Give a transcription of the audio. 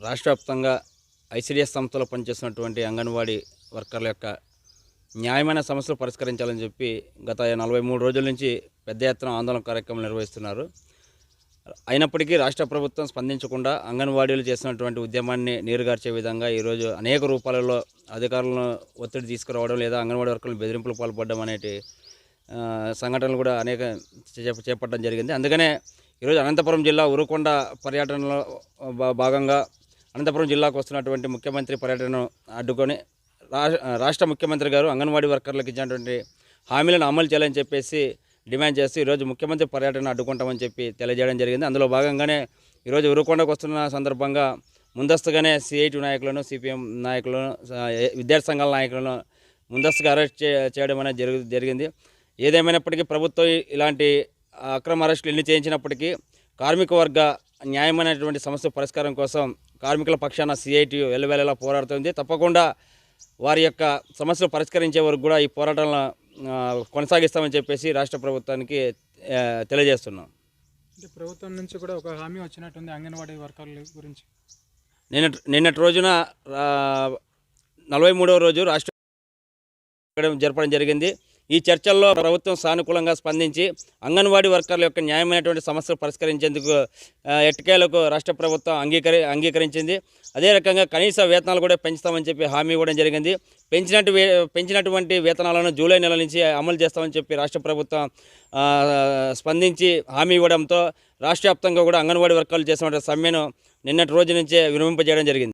రాష్ట్ర వ్యాప్తంగా ఐసిడిఎస్ సంస్థలో పనిచేస్తున్నటువంటి అంగన్వాడీ వర్కర్ల యొక్క న్యాయమైన సమస్యలు పరిష్కరించాలని చెప్పి గత నలభై మూడు రోజుల నుంచి పెద్ద ఎత్తున ఆందోళన కార్యక్రమం నిర్వహిస్తున్నారు. అయినప్పటికీ రాష్ట్ర ప్రభుత్వం స్పందించకుండా అంగన్వాడీలు చేసినటువంటి ఉద్యమాన్ని నీరుగార్చే విధంగా ఈరోజు అనేక రూపాలలో అధికారులను ఒత్తిడి తీసుకురావడం లేదా అంగన్వాడీ వర్కర్లను బెదిరింపులు పాల్పడడం అనేటి సంఘటనలు కూడా అనేక చేప- చేపట్టడం జరిగింది. అందుకనే ఈరోజు అనంతపురం జిల్లా ఉరుకొండ పర్యటనలో భా- భాగంగా అనంతపురం జిల్లాకు వస్తున్నటువంటి ముఖ్యమంత్రి పర్యటనను అడ్డుకొని రాష్ట్ర ముఖ్యమంత్రి గారు అంగన్వాడీ వర్కర్లకు ఇచ్చినటువంటి హామీలను అమలు చేయాలని చెప్పేసి డిమాండ్ చేస్తూ ఈరోజు ముఖ్యమంత్రి పర్యటన అడ్డుకుంటామని చెప్పి తెలియజేయడం జరిగింది. అందులో భాగంగానే ఈరోజు ఉరుకొండకు వస్తున్న సందర్భంగా ముందస్తుగానే సిఐటి నాయకులను సిపిఎం నాయకులను విద్యార్థి సంఘాల నాయకులను ముందస్తుగా అరెస్ట్ చేయడం అనేది జరుగు జరిగింది. ఏదేమైనప్పటికీ ప్రభుత్వం ఇలాంటి అక్రమ అరెస్టులు ఎన్ని చేయించినప్పటికీ కార్మిక వర్గ న్యాయమైనటువంటి సమస్య పరిష్కారం కోసం కార్మికుల పక్షాన సిఐటి వెలువెలలా పోరాడుతుంది. తప్పకుండా వారి యొక్క సమస్యలు పరిష్కరించే వరకు కూడా ఈ పోరాటాలను కొనసాగిస్తామని చెప్పేసి రాష్ట్ర ప్రభుత్వానికి తెలియజేస్తున్నాం. అంటే ప్రభుత్వం నుంచి కూడా ఒక హామీ వచ్చినట్టుంది అంగన్వాడీ వర్కర్ల గురించి. నిన్న నిన్నటి రోజున నలభై మూడవ రోజు రాష్ట్ర జరపడం జరిగింది. ఈ చర్చల్లో ప్రభుత్వం సానుకూలంగా స్పందించి అంగన్వాడీ వర్కర్ల యొక్క న్యాయమైనటువంటి సమస్యలు పరిష్కరించేందుకు ఎట్టకేలకు రాష్ట్ర ప్రభుత్వం అంగీకరి అంగీకరించింది. అదే రకంగా కనీస వేతనాలు కూడా పెంచుతామని చెప్పి హామీ ఇవ్వడం జరిగింది. పెంచినట్టు పెంచినటువంటి వేతనాలను జూలై నెల నుంచి అమలు చేస్తామని చెప్పి రాష్ట్ర ప్రభుత్వం స్పందించి హామీ ఇవ్వడంతో రాష్ట్ర వ్యాప్తంగా కూడా అంగన్వాడీ వర్కర్లు చేసినటువంటి సమ్మెను నిన్నటి రోజు నుంచే విరమింపజేయడం జరిగింది.